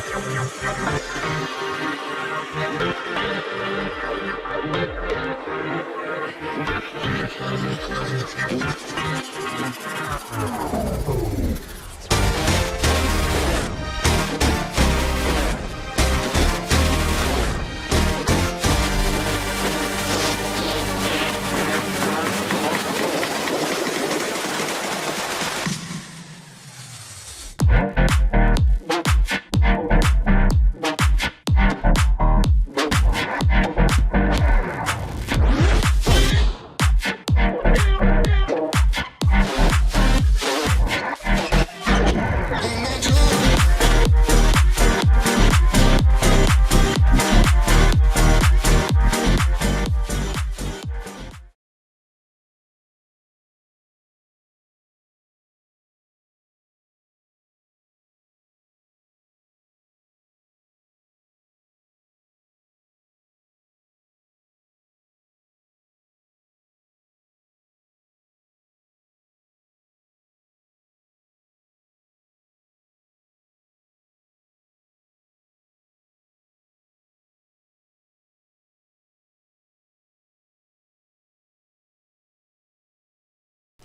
Oh.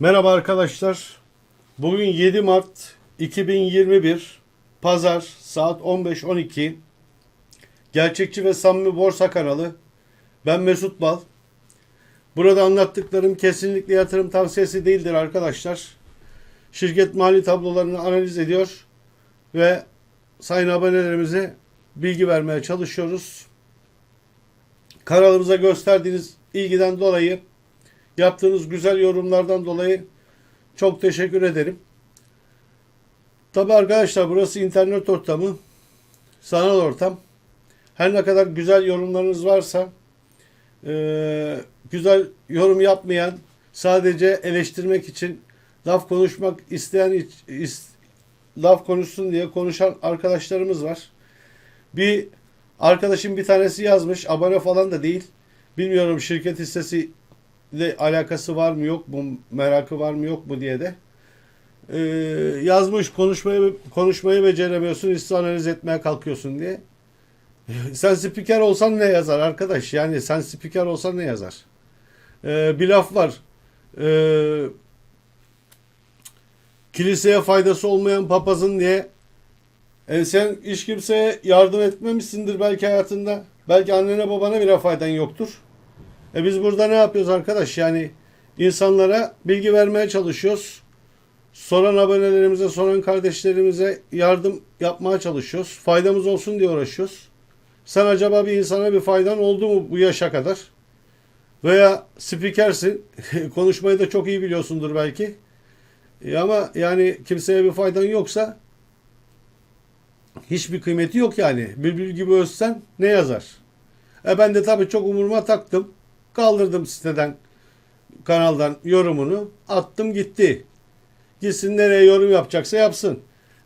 Merhaba arkadaşlar. Bugün 7 Mart 2021 Pazar saat 15.12 Gerçekçi ve Samimi Borsa kanalı. Ben Mesut Bal. Burada anlattıklarım kesinlikle yatırım tavsiyesi değildir arkadaşlar. Şirket mali tablolarını analiz ediyor ve sayın abonelerimize bilgi vermeye çalışıyoruz. Kanalımıza gösterdiğiniz ilgiden dolayı Yaptığınız güzel yorumlardan dolayı çok teşekkür ederim. Tabi arkadaşlar burası internet ortamı, sanal ortam. Her ne kadar güzel yorumlarınız varsa, e, güzel yorum yapmayan, sadece eleştirmek için laf konuşmak isteyen, is- laf konuşsun diye konuşan arkadaşlarımız var. Bir arkadaşım bir tanesi yazmış, abone falan da değil. Bilmiyorum şirket hissesi ile alakası var mı yok mu merakı var mı yok mu diye de ee, yazmış konuşmayı konuşmayı beceremiyorsun hisse analiz etmeye kalkıyorsun diye. Sen spiker olsan ne yazar arkadaş? Yani sen spiker olsan ne yazar? Ee, bir laf var. Ee, kiliseye faydası olmayan papazın diye e sen hiç kimseye yardım etmemişsindir belki hayatında. Belki annene babana bile faydan yoktur. E biz burada ne yapıyoruz arkadaş? Yani insanlara bilgi vermeye çalışıyoruz. Soran abonelerimize, soran kardeşlerimize yardım yapmaya çalışıyoruz. Faydamız olsun diye uğraşıyoruz. Sen acaba bir insana bir faydan oldu mu bu yaşa kadar? Veya spikersin. Konuşmayı da çok iyi biliyorsundur belki. E ama yani kimseye bir faydan yoksa hiçbir kıymeti yok yani. Bülbül gibi özsen ne yazar? E ben de tabii çok umuruma taktım. Kaldırdım siteden, kanaldan yorumunu. Attım gitti. Gitsin nereye yorum yapacaksa yapsın.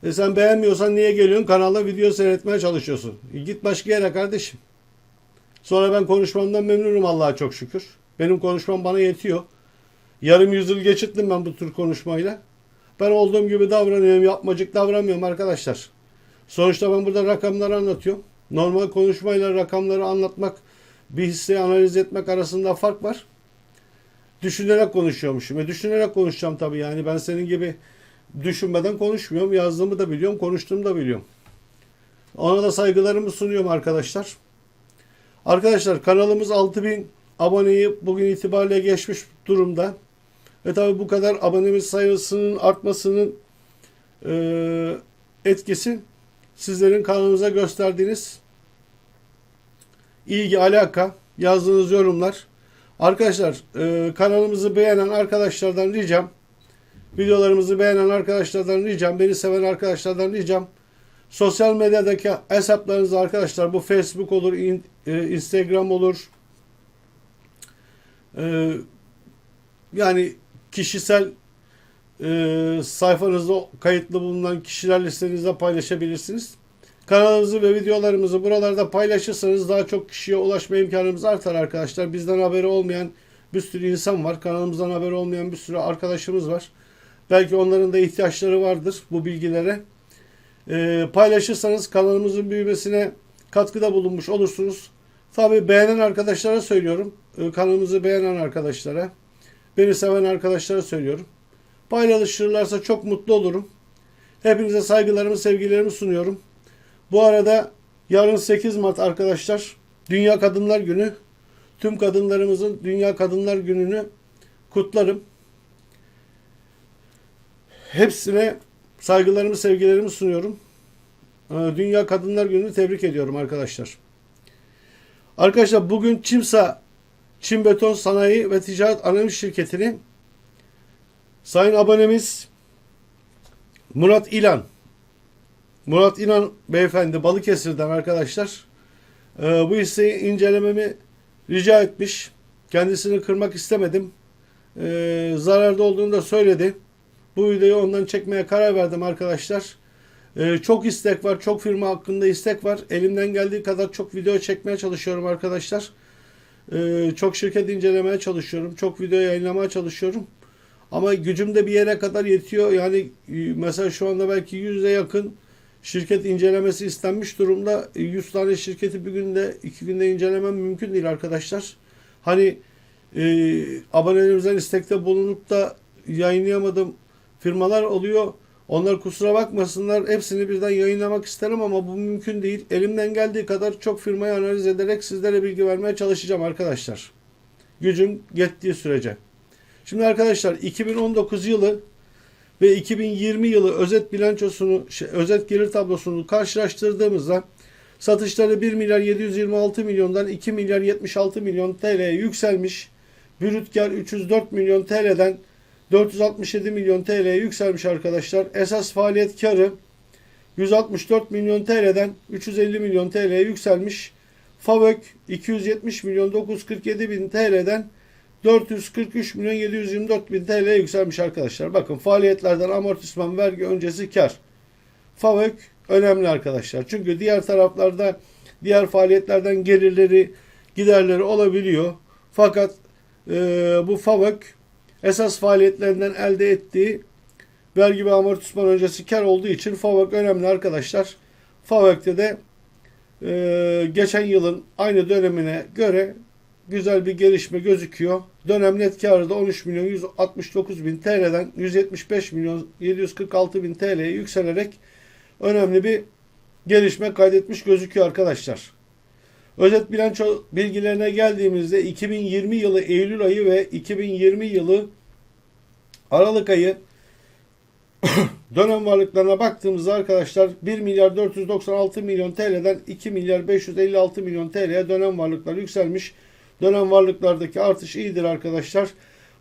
E sen beğenmiyorsan niye geliyorsun kanalda video seyretmeye çalışıyorsun? E git başka yere kardeşim. Sonra ben konuşmamdan memnunum Allah'a çok şükür. Benim konuşmam bana yetiyor. Yarım yüzyıl geçirdim ben bu tür konuşmayla. Ben olduğum gibi davranıyorum, yapmacık davranmıyorum arkadaşlar. Sonuçta ben burada rakamları anlatıyorum. Normal konuşmayla rakamları anlatmak bir hisseyi analiz etmek arasında fark var. Düşünerek konuşuyormuşum. E düşünerek konuşacağım tabii yani. Ben senin gibi düşünmeden konuşmuyorum. Yazdığımı da biliyorum, konuştuğumu da biliyorum. Ona da saygılarımı sunuyorum arkadaşlar. Arkadaşlar kanalımız 6000 aboneyi bugün itibariyle geçmiş durumda. Ve tabii bu kadar abonemiz sayısının artmasının e, etkisi sizlerin kanalımıza gösterdiğiniz ilgi, alaka, yazdığınız yorumlar. Arkadaşlar e, kanalımızı beğenen arkadaşlardan ricam, videolarımızı beğenen arkadaşlardan ricam, beni seven arkadaşlardan ricam, sosyal medyadaki hesaplarınızı arkadaşlar bu Facebook olur, in, e, Instagram olur, e, yani kişisel e, sayfanızda kayıtlı bulunan kişiler listenizde paylaşabilirsiniz. Kanalımızı ve videolarımızı buralarda paylaşırsanız daha çok kişiye ulaşma imkanımız artar arkadaşlar. Bizden haberi olmayan bir sürü insan var. Kanalımızdan haberi olmayan bir sürü arkadaşımız var. Belki onların da ihtiyaçları vardır bu bilgilere. e, paylaşırsanız kanalımızın büyümesine katkıda bulunmuş olursunuz. Tabii beğenen arkadaşlara söylüyorum. E, kanalımızı beğenen arkadaşlara, beni seven arkadaşlara söylüyorum. Paylaşırlarsa çok mutlu olurum. Hepinize saygılarımı, sevgilerimi sunuyorum. Bu arada yarın 8 Mart arkadaşlar Dünya Kadınlar Günü. Tüm kadınlarımızın Dünya Kadınlar Günü'nü kutlarım. Hepsine saygılarımı, sevgilerimi sunuyorum. Ee, Dünya Kadınlar Günü'nü tebrik ediyorum arkadaşlar. Arkadaşlar bugün Çimsa Çin Beton Sanayi ve Ticaret Anonim Şirketi'nin sayın abonemiz Murat İlan Murat İnan beyefendi Balıkesir'den arkadaşlar e, bu hisseyi incelememi rica etmiş. Kendisini kırmak istemedim. E, zararda olduğunu da söyledi. Bu videoyu ondan çekmeye karar verdim arkadaşlar. E, çok istek var. Çok firma hakkında istek var. Elimden geldiği kadar çok video çekmeye çalışıyorum arkadaşlar. E, çok şirket incelemeye çalışıyorum. Çok video yayınlamaya çalışıyorum. Ama gücüm de bir yere kadar yetiyor. Yani e, mesela şu anda belki yüze yakın şirket incelemesi istenmiş durumda. 100 tane şirketi bir günde, iki günde incelemem mümkün değil arkadaşlar. Hani e, abonelerimizden istekte bulunup da yayınlayamadığım firmalar oluyor. Onlar kusura bakmasınlar. Hepsini birden yayınlamak isterim ama bu mümkün değil. Elimden geldiği kadar çok firmayı analiz ederek sizlere bilgi vermeye çalışacağım arkadaşlar. Gücüm yettiği sürece. Şimdi arkadaşlar 2019 yılı ve 2020 yılı özet bilançosunu, şey, özet gelir tablosunu karşılaştırdığımızda satışları 1 milyar 726 milyondan 2 milyar 76 milyon TL'ye yükselmiş. Brüt kar 304 milyon TL'den 467 milyon TL'ye yükselmiş arkadaşlar. Esas faaliyet karı 164 milyon TL'den 350 milyon TL'ye yükselmiş. FAVÖK 270 milyon 947 bin TL'den 443 milyon 724 bin TL'ye yükselmiş arkadaşlar. Bakın faaliyetlerden amortisman vergi öncesi kar. FAVÖK önemli arkadaşlar. Çünkü diğer taraflarda diğer faaliyetlerden gelirleri giderleri olabiliyor. Fakat e, bu FAVÖK esas faaliyetlerinden elde ettiği vergi ve amortisman öncesi kar olduğu için FAVÖK önemli arkadaşlar. FAVÖK'te de e, geçen yılın aynı dönemine göre güzel bir gelişme gözüküyor. Dönem net karı da 13 milyon 169 bin TL'den 175 milyon 746 bin TL'ye yükselerek önemli bir gelişme kaydetmiş gözüküyor arkadaşlar. Özet bilanço bilgilerine geldiğimizde 2020 yılı Eylül ayı ve 2020 yılı Aralık ayı dönem varlıklarına baktığımızda arkadaşlar 1 milyar 496 milyon TL'den 2 milyar 556 milyon TL'ye dönem varlıklar yükselmiş. Dönem varlıklardaki artış iyidir arkadaşlar.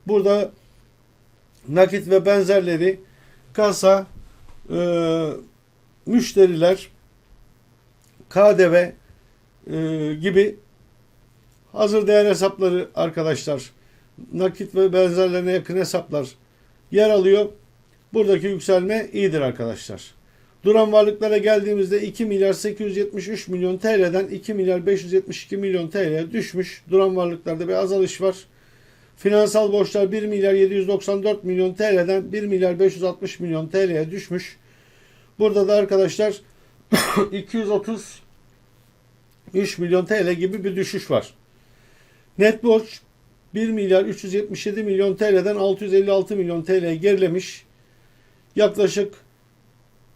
Burada nakit ve benzerleri kasa, e, müşteriler, KDV e, gibi hazır değer hesapları arkadaşlar nakit ve benzerlerine yakın hesaplar yer alıyor. Buradaki yükselme iyidir arkadaşlar. Duran varlıklara geldiğimizde 2 milyar 873 milyon TL'den 2 milyar 572 milyon TL'ye düşmüş. Duran varlıklarda bir azalış var. Finansal borçlar 1 milyar 794 milyon TL'den 1 milyar 560 milyon TL'ye düşmüş. Burada da arkadaşlar 233 milyon TL gibi bir düşüş var. Net borç 1 milyar 377 milyon TL'den 656 milyon TL'ye gerilemiş. Yaklaşık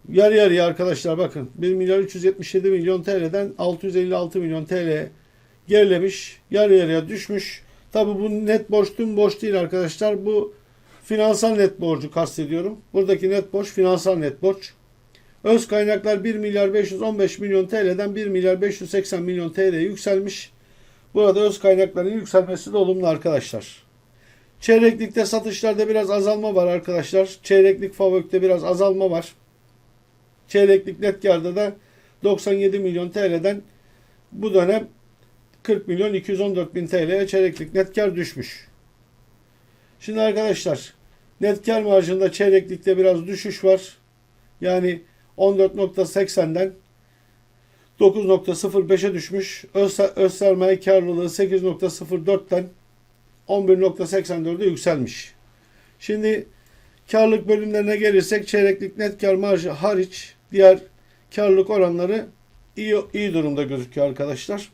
yarı yarıya arkadaşlar bakın 1 milyar 377 milyon TL'den 656 milyon TL'ye gerilemiş. Yarı yarıya düşmüş. Tabi bu net borç tüm borç değil arkadaşlar. Bu finansal net borcu kastediyorum. Buradaki net borç finansal net borç. Öz kaynaklar 1 milyar 515 milyon TL'den 1 milyar 580 milyon TL'ye yükselmiş. Burada öz kaynakların yükselmesi de olumlu arkadaşlar. Çeyreklikte satışlarda biraz azalma var arkadaşlar. Çeyreklik FAVÖK'te biraz azalma var. Çeyreklik net karda da 97 milyon TL'den bu dönem 40 milyon 214 bin TL'ye çeyreklik net kar düşmüş. Şimdi arkadaşlar net kar marjında çeyreklikte biraz düşüş var. Yani 14.80'den 9.05'e düşmüş. Öz, öz sermaye karlılığı 8.04'ten 11.84'e yükselmiş. Şimdi karlık bölümlerine gelirsek çeyreklik net kar marjı hariç diğer karlılık oranları iyi, iyi durumda gözüküyor arkadaşlar.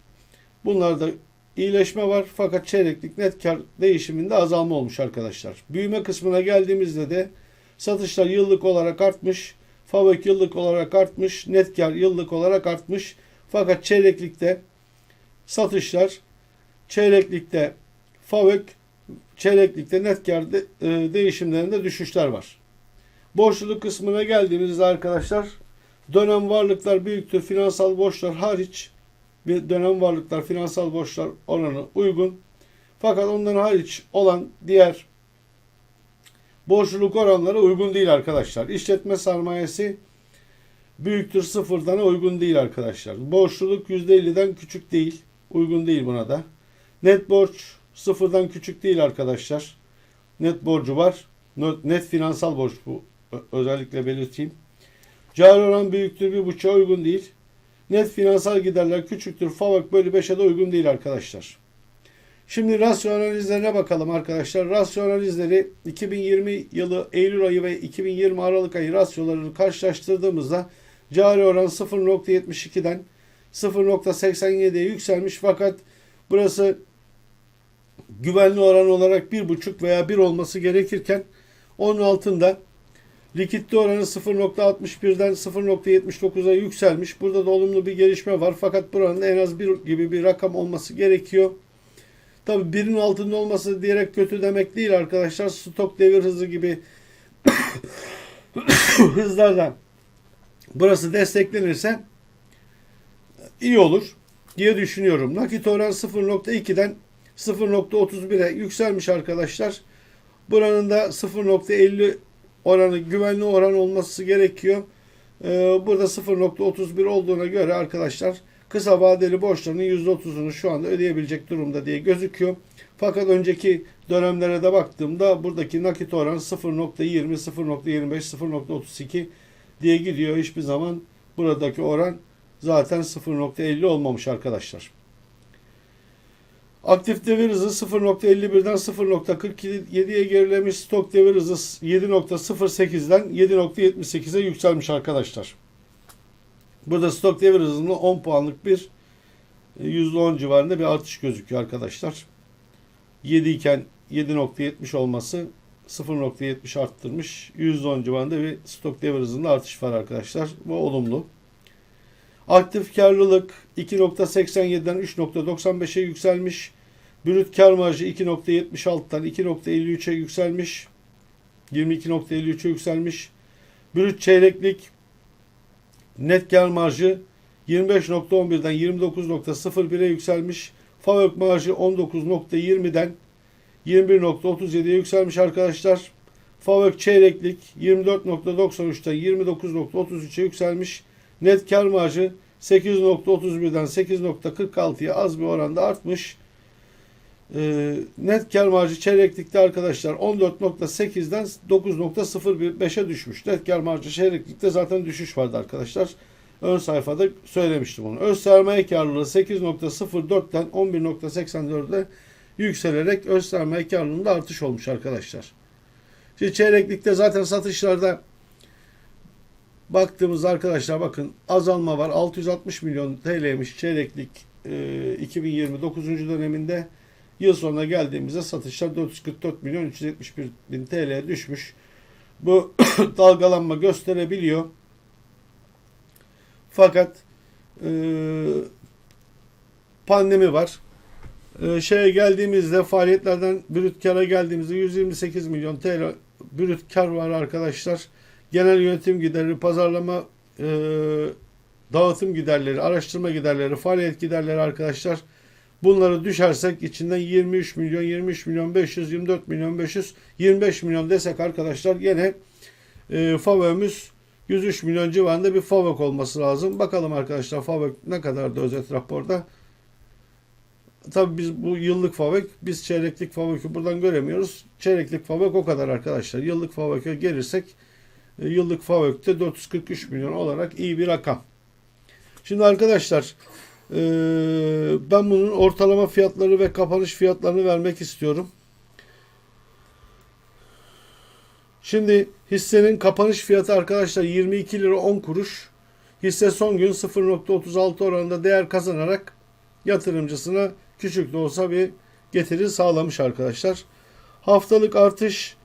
Bunlarda iyileşme var fakat çeyreklik net kar değişiminde azalma olmuş arkadaşlar. Büyüme kısmına geldiğimizde de satışlar yıllık olarak artmış. Fabrik yıllık olarak artmış. Net kar yıllık olarak artmış. Fakat çeyreklikte satışlar çeyreklikte fabrik çeyreklikte net kar de, e, değişimlerinde düşüşler var. Borçluluk kısmına geldiğimizde arkadaşlar dönem varlıklar büyüktür. Finansal borçlar hariç bir dönem varlıklar finansal borçlar oranı uygun. Fakat ondan hariç olan diğer borçluluk oranları uygun değil arkadaşlar. İşletme sermayesi büyüktür sıfırdan uygun değil arkadaşlar. Borçluluk %50'den küçük değil. Uygun değil buna da. Net borç sıfırdan küçük değil arkadaşlar. Net borcu var. Net finansal borç bu. Özellikle belirteyim. Cari oran büyüktür bir buçuğa uygun değil. Net finansal giderler küçüktür. FAVÖK bölü 5'e de uygun değil arkadaşlar. Şimdi rasyo analizlerine bakalım arkadaşlar. Rasyo analizleri 2020 yılı Eylül ayı ve 2020 Aralık ayı rasyolarını karşılaştırdığımızda cari oran 0.72'den 0.87'ye yükselmiş fakat burası güvenli oran olarak 1.5 veya 1 olması gerekirken onun altında Likidite oranı 0.61'den 0.79'a yükselmiş. Burada da olumlu bir gelişme var. Fakat buranın en az bir gibi bir rakam olması gerekiyor. Tabi birinin altında olması diyerek kötü demek değil arkadaşlar. Stok devir hızı gibi hızlardan burası desteklenirse iyi olur diye düşünüyorum. Nakit oran 0.2'den 0.31'e yükselmiş arkadaşlar. Buranın da 0.50 oranı güvenli oran olması gerekiyor. Ee, burada 0.31 olduğuna göre arkadaşlar kısa vadeli borçlarının %30'unu şu anda ödeyebilecek durumda diye gözüküyor. Fakat önceki dönemlere de baktığımda buradaki nakit oran 0.20, 0.25, 0.32 diye gidiyor. Hiçbir zaman buradaki oran zaten 0.50 olmamış arkadaşlar. Aktif devir hızı 0.51'den 0.47'ye gerilemiş. Stok devir hızı 7.08'den 7.78'e yükselmiş arkadaşlar. Burada stok devir hızında 10 puanlık bir %10 civarında bir artış gözüküyor arkadaşlar. 7 iken 7.70 olması 0.70 arttırmış. %10 civarında bir stok devir hızında artış var arkadaşlar. Bu olumlu. Aktif karlılık 2.87'den 3.95'e yükselmiş. Brüt kar marjı 2.76'dan 2.53'e yükselmiş. 22.53'e yükselmiş. Brüt çeyreklik net kar marjı 25.11'den 29.01'e yükselmiş. FAVÖK marjı 19.20'den 21.37'ye yükselmiş arkadaşlar. FAVÖK çeyreklik 24.93'ten 29.33'e yükselmiş. Net kar marjı 8.31'den 8.46'ya az bir oranda artmış. Ee, net kar marjı çeyreklikte arkadaşlar 14.8'den 9.05'e düşmüş. Net kar marjı çeyreklikte zaten düşüş vardı arkadaşlar. Ön sayfada söylemiştim onu. Öz sermaye karlılığı 8.04'ten 11.84'e yükselerek öz sermaye karlılığında artış olmuş arkadaşlar. Şimdi çeyreklikte zaten satışlarda baktığımız arkadaşlar bakın azalma var. 660 milyon TL'ymiş çeyreklik e, 2029. döneminde. Yıl sonuna geldiğimizde satışlar 444 milyon 371 bin TL'ye düşmüş. Bu dalgalanma gösterebiliyor. Fakat e, pandemi var. E, şeye geldiğimizde faaliyetlerden brüt kara geldiğimizde 128 milyon TL brüt kar var arkadaşlar. Genel yönetim giderleri, pazarlama e, dağıtım giderleri, araştırma giderleri, faaliyet giderleri arkadaşlar Bunları düşersek içinden 23 milyon, 23 milyon 500, 24 milyon 500, 25 milyon desek arkadaşlar gene e, FAVÖ'müz 103 milyon civarında bir FAVÖK olması lazım. Bakalım arkadaşlar FAVÖK ne kadar da özet raporda. Tabi biz bu yıllık FAVÖK, biz çeyreklik FAVÖK'ü buradan göremiyoruz. Çeyreklik FAVÖK o kadar arkadaşlar. Yıllık FAVÖK'e gelirsek e, yıllık FAVÖK'te 443 milyon olarak iyi bir rakam. Şimdi arkadaşlar ee, ben bunun ortalama fiyatları ve kapanış fiyatlarını vermek istiyorum. Şimdi hissenin kapanış fiyatı arkadaşlar 22 lira 10 kuruş. Hisse son gün 0.36 oranında değer kazanarak yatırımcısına küçük de olsa bir getiri sağlamış arkadaşlar. Haftalık artış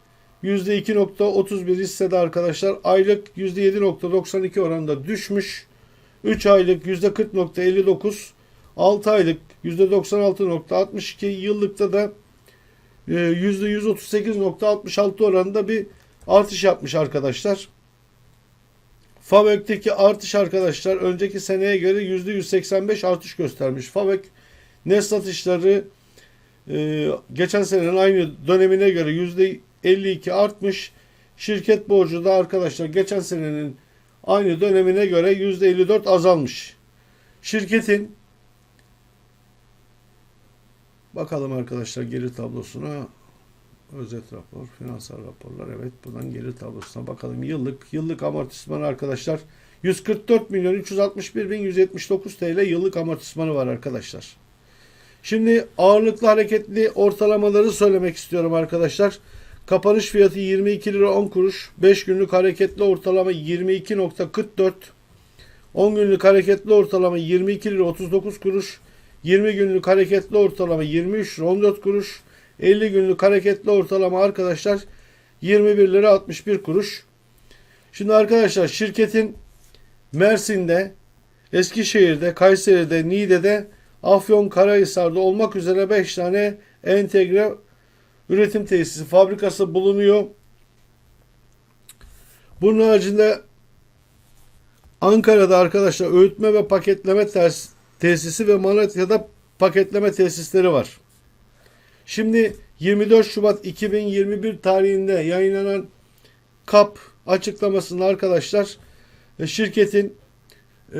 %2.31 hissede arkadaşlar. Aylık %7.92 oranında düşmüş. 3 aylık %40.59, 6 aylık %96.62, yıllıkta da e, %138.66 oranında bir artış yapmış arkadaşlar. Favök'teki artış arkadaşlar önceki seneye göre %185 artış göstermiş. Favök net satışları e, geçen senenin aynı dönemine göre %52 artmış. Şirket borcu da arkadaşlar geçen senenin aynı dönemine göre %54 azalmış. Şirketin bakalım arkadaşlar geri tablosuna özet rapor, finansal raporlar evet buradan geri tablosuna bakalım. Yıllık yıllık amortisman arkadaşlar 144 milyon 361 bin 179 TL yıllık amortismanı var arkadaşlar. Şimdi ağırlıklı hareketli ortalamaları söylemek istiyorum arkadaşlar. Kapanış fiyatı 22 lira 10 kuruş. 5 günlük hareketli ortalama 22.44. 10 günlük hareketli ortalama 22 lira 39 kuruş. 20 günlük hareketli ortalama 23 lira 14 kuruş. 50 günlük hareketli ortalama arkadaşlar 21 lira 61 kuruş. Şimdi arkadaşlar şirketin Mersin'de, Eskişehir'de, Kayseri'de, Niğde'de, Afyon Karahisar'da olmak üzere 5 tane entegre üretim tesisi, fabrikası bulunuyor. Bunun haricinde Ankara'da arkadaşlar öğütme ve paketleme tes- tesisi ve Malatya'da paketleme tesisleri var. Şimdi 24 Şubat 2021 tarihinde yayınlanan KAP açıklamasında arkadaşlar e, şirketin e,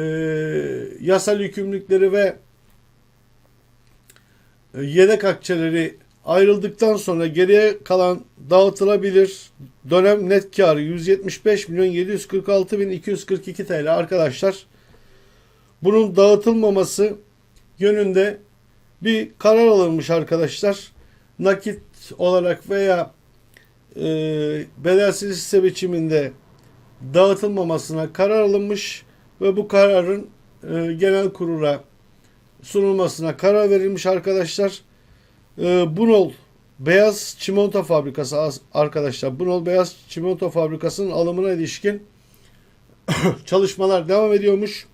yasal yükümlülükleri ve e, yedek akçeleri ayrıldıktan sonra geriye kalan dağıtılabilir dönem net karı 175 milyon 746 bin 242 TL arkadaşlar. Bunun dağıtılmaması yönünde bir karar alınmış arkadaşlar. Nakit olarak veya e, bedelsiz hisse biçiminde dağıtılmamasına karar alınmış ve bu kararın e, genel kurula sunulmasına karar verilmiş arkadaşlar. E, Bunol Beyaz Çimento Fabrikası arkadaşlar. Bunol Beyaz Çimento Fabrikası'nın alımına ilişkin çalışmalar devam ediyormuş.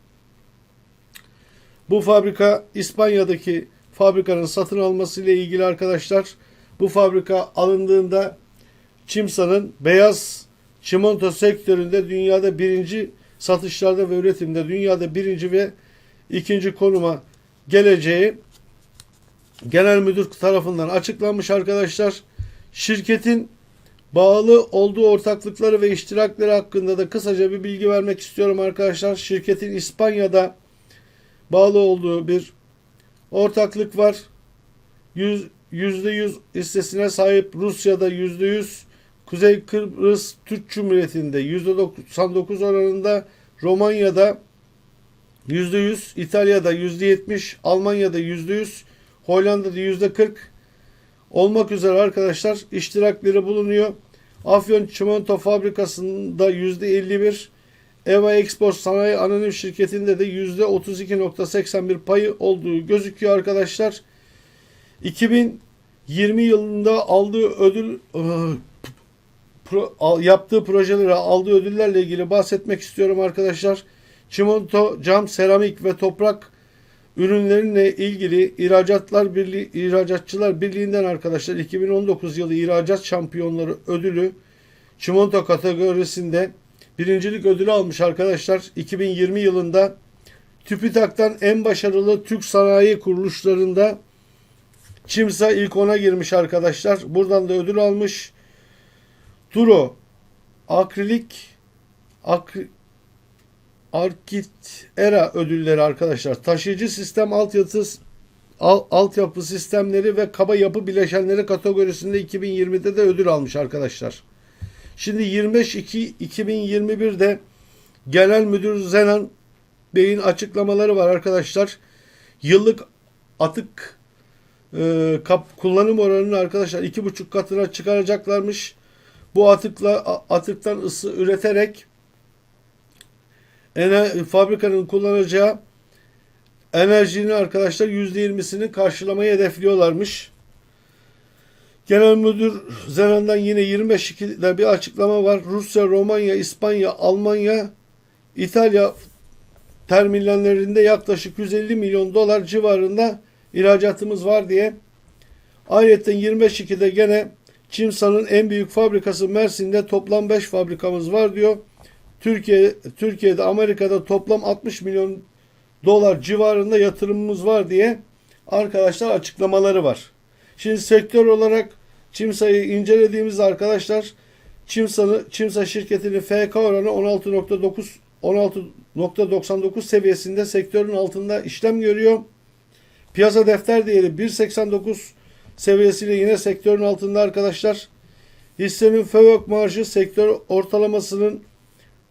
Bu fabrika İspanya'daki fabrikanın satın alması ile ilgili arkadaşlar. Bu fabrika alındığında Çimsa'nın beyaz çimento sektöründe dünyada birinci satışlarda ve üretimde dünyada birinci ve ikinci konuma geleceği genel müdür tarafından açıklanmış arkadaşlar. Şirketin bağlı olduğu ortaklıkları ve iştirakleri hakkında da kısaca bir bilgi vermek istiyorum arkadaşlar. Şirketin İspanya'da bağlı olduğu bir ortaklık var. Yüz- %100 hissesine sahip Rusya'da %100, Kuzey Kıbrıs Türk Cumhuriyeti'nde %99 oranında, Romanya'da %100, İtalya'da %70, Almanya'da %100, Hollanda'da %40 olmak üzere arkadaşlar iştirakleri bulunuyor. Afyon Çimento Fabrikası'nda %51, Eva Export Sanayi Anonim Şirketi'nde de %32.81 payı olduğu gözüküyor arkadaşlar. 2020 yılında aldığı ödül yaptığı projelere aldığı ödüllerle ilgili bahsetmek istiyorum arkadaşlar. Çimento, cam, seramik ve toprak ürünlerinle ilgili İhracatlar Birliği İhracatçılar Birliği'nden arkadaşlar 2019 yılı ihracat şampiyonları ödülü çimento kategorisinde birincilik ödülü almış arkadaşlar. 2020 yılında TÜBİTAK'tan en başarılı Türk sanayi kuruluşlarında Çimsa ilk ona girmiş arkadaşlar. Buradan da ödül almış. Duro akrilik akri, Arkit Era ödülleri arkadaşlar. Taşıyıcı sistem altyapı al, altyapı sistemleri ve kaba yapı bileşenleri kategorisinde 2020'de de ödül almış arkadaşlar. Şimdi 25 2 2021'de Genel Müdür Zenan Bey'in açıklamaları var arkadaşlar. Yıllık atık e, kap, kullanım oranını arkadaşlar iki buçuk katına çıkaracaklarmış. Bu atıkla atıktan ısı üreterek fabrikanın kullanacağı enerjinin arkadaşlar %20'sini karşılamayı hedefliyorlarmış. Genel Müdür Zeran'dan yine 25 Ekim'de bir açıklama var. Rusya, Romanya, İspanya, Almanya, İtalya terminallerinde yaklaşık 150 milyon dolar civarında ihracatımız var diye. Ayrıca 25 Ekim'de gene Çimsa'nın en büyük fabrikası Mersin'de toplam 5 fabrikamız var diyor. Türkiye Türkiye'de Amerika'da toplam 60 milyon dolar civarında yatırımımız var diye arkadaşlar açıklamaları var. Şimdi sektör olarak Çimsa'yı incelediğimizde arkadaşlar Çimsa'nı Çimsa şirketinin FK oranı 16.9 16.99 seviyesinde sektörün altında işlem görüyor. Piyasa defter değeri 1.89 seviyesiyle yine sektörün altında arkadaşlar. Hissenin FÖVÖK marjı sektör ortalamasının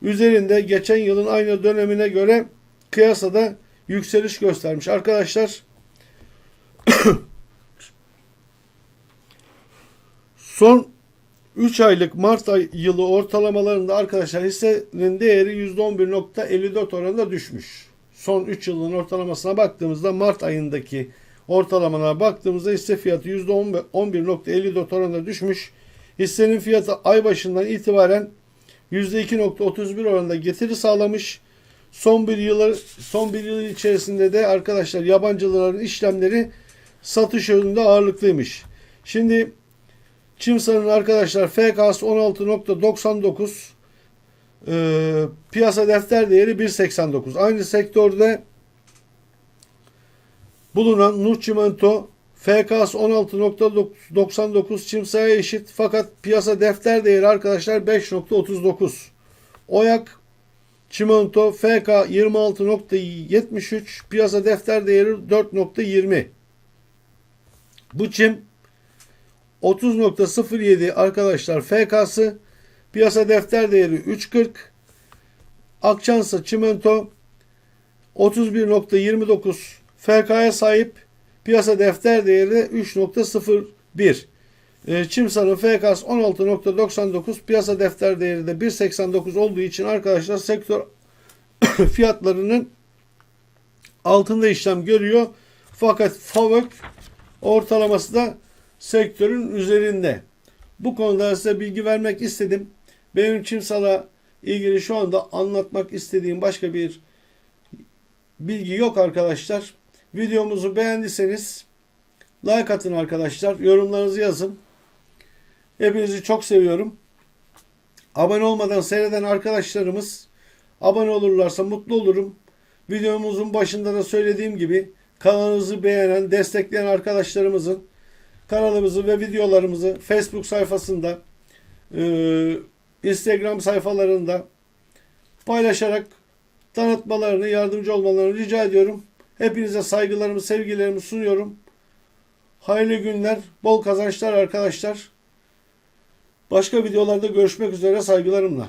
üzerinde geçen yılın aynı dönemine göre kıyasada yükseliş göstermiş. Arkadaşlar son 3 aylık Mart ay yılı ortalamalarında arkadaşlar hissenin değeri %11.54 oranında düşmüş. Son 3 yılın ortalamasına baktığımızda Mart ayındaki ortalamalara baktığımızda hisse fiyatı %11.54 oranında düşmüş. Hissenin fiyatı ay başından itibaren %2.31 oranında getiri sağlamış. Son bir yıl son bir yıl içerisinde de arkadaşlar yabancıların işlemleri satış yönünde ağırlıklıymış. Şimdi Çimsa'nın arkadaşlar FK'sı 16.99 ee, piyasa defter değeri 1.89. Aynı sektörde bulunan Nur Çimento FK'sı 16.99 Çimsa'ya eşit fakat piyasa defter değeri arkadaşlar 5.39. Oyak Çimento FK 26.73 piyasa defter değeri 4.20. Bu çim 30.07 arkadaşlar FK'sı piyasa defter değeri 3.40 Akçansa Çimento 31.29 FK'ya sahip piyasa defter değeri de 3.01 e, Çimsa'nın FK'sı 16.99 piyasa defter değeri de 1.89 olduğu için arkadaşlar sektör fiyatlarının altında işlem görüyor. Fakat FAVÖK ortalaması da sektörün üzerinde. Bu konuda size bilgi vermek istedim. Benim Çimsal'a ilgili şu anda anlatmak istediğim başka bir bilgi yok arkadaşlar. Videomuzu beğendiyseniz like atın arkadaşlar. Yorumlarınızı yazın. Hepinizi çok seviyorum. Abone olmadan seyreden arkadaşlarımız abone olurlarsa mutlu olurum. Videomuzun başında da söylediğim gibi kanalımızı beğenen, destekleyen arkadaşlarımızın kanalımızı ve videolarımızı Facebook sayfasında, e, Instagram sayfalarında paylaşarak tanıtmalarını, yardımcı olmalarını rica ediyorum. Hepinize saygılarımı, sevgilerimi sunuyorum. Hayırlı günler, bol kazançlar arkadaşlar. Başka videolarda görüşmek üzere saygılarımla.